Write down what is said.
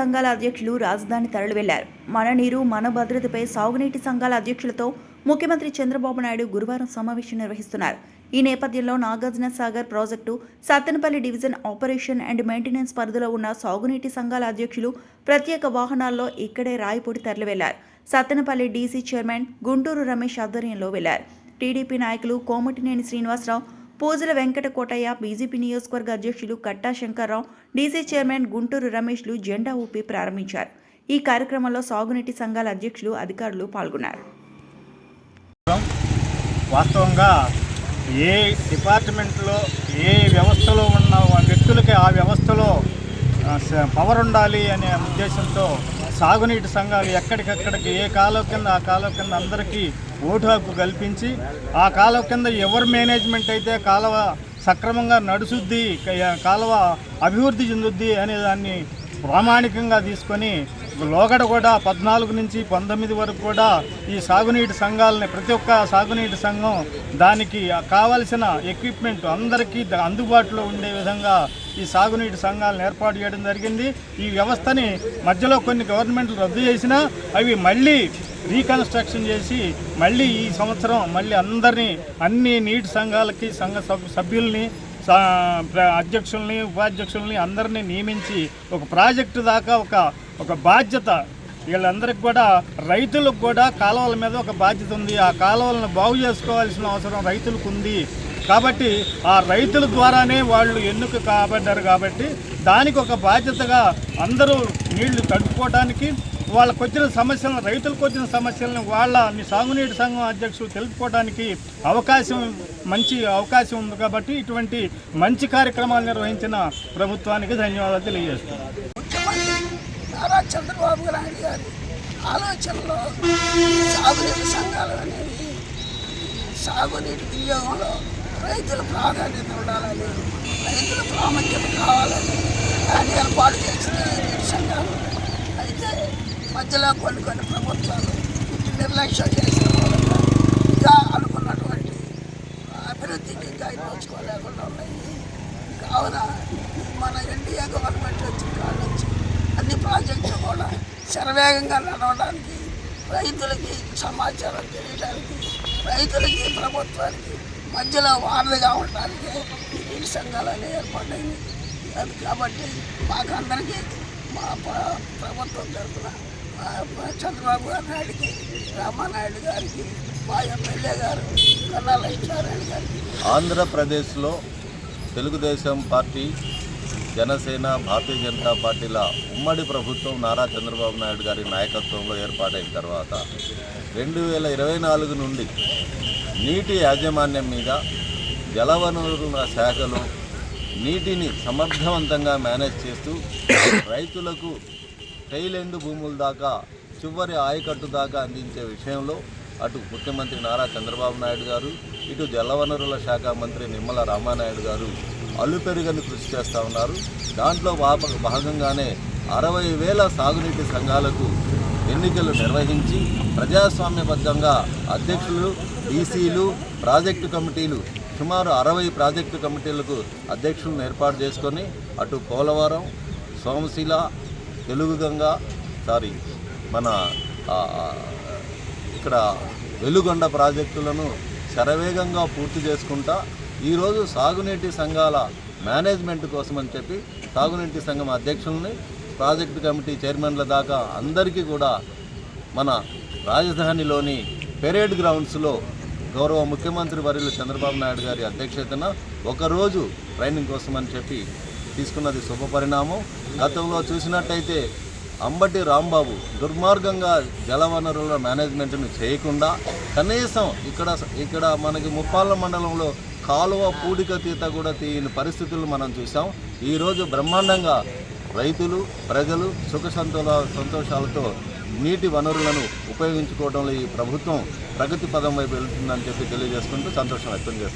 సంఘాల అధ్యక్షులు రాజధాని తరలివెళ్ళారు మన నీరు మన భద్రతపై సాగునీటి సంఘాల అధ్యక్షులతో ముఖ్యమంత్రి చంద్రబాబు నాయుడు గురువారం సమావేశం నిర్వహిస్తున్నారు. ఈ నేపథ్యంలో Nagarjuna Sagar project Sattenapalli division operation and maintenance పరిధిలో ఉన్న సాగునీటి సంఘాల అధ్యక్షులు ప్రత్యేక వాహనాల్లో ఇక్కడే రాయపూడి తరలివెళ్ళారు సత్తెనపల్లి డీసీ చైర్మన్ గుంటూరు రమేష్ ఆధ్వర్యంలో వెళ్ళారు. టీడీపీ నాయకులు కోమటినేని శ్రీనివాసరావు పూజల వెంకట కోటయ్య బీజేపీ నియోజకవర్గ అధ్యక్షులు కట్టా శంకర్రావు డీసీ చైర్మన్ గుంటూరు రమేష్లు జెండా ఊపి ప్రారంభించారు. ఈ కార్యక్రమంలో సాగునీటి సంఘాల అధ్యక్షులు అధికారులు పాల్గొన్నారు. వాస్తవంగా ఏ డిపార్ట్మెంట్లో ఏ వ్యవస్థలో ఉన్న వ్యక్తులకి ఆ వ్యవస్థలో పవర్ ఉండాలి అనే ఉద్దేశంతో సాగునీటి సంఘాలు ఎక్కడికక్కడికి ఏ కాలం కింద ఆ కాలం కింద అందరికీ ఓటు హక్కు కల్పించి ఆ కాలువ కింద ఎవరు మేనేజ్మెంట్ అయితే కాలువ సక్రమంగా నడుచుద్ది కాలువ అభివృద్ధి చెందుద్ది అనే దాన్ని ప్రామాణికంగా తీసుకొని లోగడ కూడా పద్నాలుగు నుంచి పంతొమ్మిది వరకు కూడా ఈ సాగునీటి సంఘాలని ప్రతి ఒక్క సాగునీటి సంఘం దానికి కావలసిన ఎక్విప్మెంట్ అందరికీ అందుబాటులో ఉండే విధంగా ఈ సాగునీటి సంఘాలను ఏర్పాటు చేయడం జరిగింది. ఈ వ్యవస్థని మధ్యలో కొన్ని గవర్నమెంట్లు రద్దు చేసినా అవి మళ్ళీ రీకన్స్ట్రక్షన్ చేసి మళ్ళీ ఈ సంవత్సరం మళ్ళీ అందరినీ అన్ని నీటి సంఘాలకి సంఘ సభ్యుల్ని సా- అధ్యక్షుల్ని ఉపాధ్యక్షుల్ని అందరినీ నియమించి ఒక ప్రాజెక్టు దాకా ఒక ఒక బాధ్యత. వీళ్ళందరికీ కూడా రైతులకు కూడా కాలువల మీద ఒక బాధ్యత ఉంది. ఆ కాలువలను బాగు చేసుకోవాల్సిన అవసరం రైతులకు ఉంది. కాబట్టి ఆ రైతుల ద్వారానే వాళ్ళు ఎన్నుక కాబడ్డారు కాబట్టి దానికి ఒక బాధ్యతగా అందరూ నీళ్ళు తడుపుకోవడానికి వాళ్ళకు వచ్చిన సమస్యలను రైతులకు వచ్చిన సమస్యలను వాళ్ళ మీ సాగునీటి సంఘం అధ్యక్షులు తెలుపుకోవడానికి అవకాశం మంచి అవకాశం ఉంది కాబట్టి ఇటువంటి మంచి కార్యక్రమాలు నిర్వహించిన ప్రభుత్వానికి ధన్యవాదాలు తెలియజేస్తున్నాను నారా చంద్రబాబు నాయుడు గారి ఆలోచనలో సాగునీటి సంఘాలు అనేవి సాగునీటి వినియోగంలో రైతుల ప్రాధాన్యత ఉండాలని రైతుల ప్రాముఖ్యత కావాలని దాన్ని ఏర్పాటు చేసిన సంఘాలు మధ్యలో కొన్ని కొన్ని ప్రభుత్వాలు నిర్లక్ష్యం చేసిన మూలంగా ఇంకా అనుకున్నటువంటి అభివృద్ధికి ఇంకా నోచుకోలేకుండా ఉన్నాయి. కావున మన ఎన్డీఏ గవర్నమెంట్ వచ్చిన కాడ నుంచి అన్ని ప్రాజెక్టులు కూడా శరవేగంగా నడవడానికి రైతులకి సమాచారం తెలియడానికి రైతులకి ప్రభుత్వానికి మధ్యలో వారధిగా ఉండడానికి ఈ నీటి సంఘాలు అనేవి ఏర్పడ్డాయి. అది కాబట్టి మాకు అందరికీ మా ప్రభుత్వం తరఫున చంద్రబాబు నాయుడికి రామానాయుడు గారికి మా ఎమ్మెల్యే గారు కన్నా లక్ష్మీనారాయణ గారికి. ఆంధ్రప్రదేశ్లో తెలుగుదేశం పార్టీ జనసేన భారతీయ జనతా పార్టీల ఉమ్మడి ప్రభుత్వం నారా చంద్రబాబు నాయుడు గారి నాయకత్వంలో ఏర్పాటైన తర్వాత రెండు వేల ఇరవై నాలుగు నుండి నీటి యాజమాన్యం మీద జలవనరుల శాఖలో నీటిని సమర్థవంతంగా మేనేజ్ చేస్తూ రైతులకు టైలెండ్ భూముల దాకా చివరి ఆయకట్టు దాకా అందించే విషయంలో అటు ముఖ్యమంత్రి నారా చంద్రబాబు నాయుడు గారు ఇటు జలవనరుల శాఖ మంత్రి నిమ్మల రామానాయుడు గారు అల్లుపెరుగని కృషి చేస్తూ ఉన్నారు. దాంట్లో భాగంగానే అరవై వేల సాగునీటి సంఘాలకు ఎన్నికలు నిర్వహించి ప్రజాస్వామ్యబద్ధంగా అధ్యక్షులు ఈసీలు ప్రాజెక్టు కమిటీలు సుమారు అరవై ప్రాజెక్టు కమిటీలకు అధ్యక్షులను ఏర్పాటు చేసుకొని అటు పోలవరం సోమశిల తెలుగుగంగ సారీ మన ఇక్కడ వెలుగొండ ప్రాజెక్టులను శరవేగంగా పూర్తి చేసుకుంటా ఈరోజు సాగునీటి సంఘాల మేనేజ్మెంట్ కోసం అని చెప్పి సాగునీటి సంఘం అధ్యక్షుల్ని ప్రాజెక్టు కమిటీ చైర్మన్ల దాకా అందరికీ కూడా మన రాజధానిలోని పెరేడ్ గ్రౌండ్స్లో గౌరవ ముఖ్యమంత్రి వర్యులు చంద్రబాబు నాయుడు గారి అధ్యక్షతన ఒకరోజు ట్రైనింగ్ కోసం అని చెప్పి తీసుకున్నది శుభ పరిణామం. గతంలో చూసినట్టయితే అంబటి రాంబాబు దుర్మార్గంగా జలవనరుల మేనేజ్మెంట్ను చేయకుండా కనీసం ఇక్కడ ఇక్కడ మనకి ముప్పాళ్ళ మండలంలో కాలువ పూడిక తీత కూడా తీయని పరిస్థితులు మనం చూసాం ఈరోజు బ్రహ్మాండంగా రైతులు ప్రజలు సుఖ సంతోష సంతోషాలతో నీటి వనరులను ఉపయోగించుకోవడంలో ఈ ప్రభుత్వం ప్రగతి పదం వైపు వెళ్తుందని చెప్పి తెలియజేసుకుంటూ సంతోషం వ్యక్తం చేస్తాం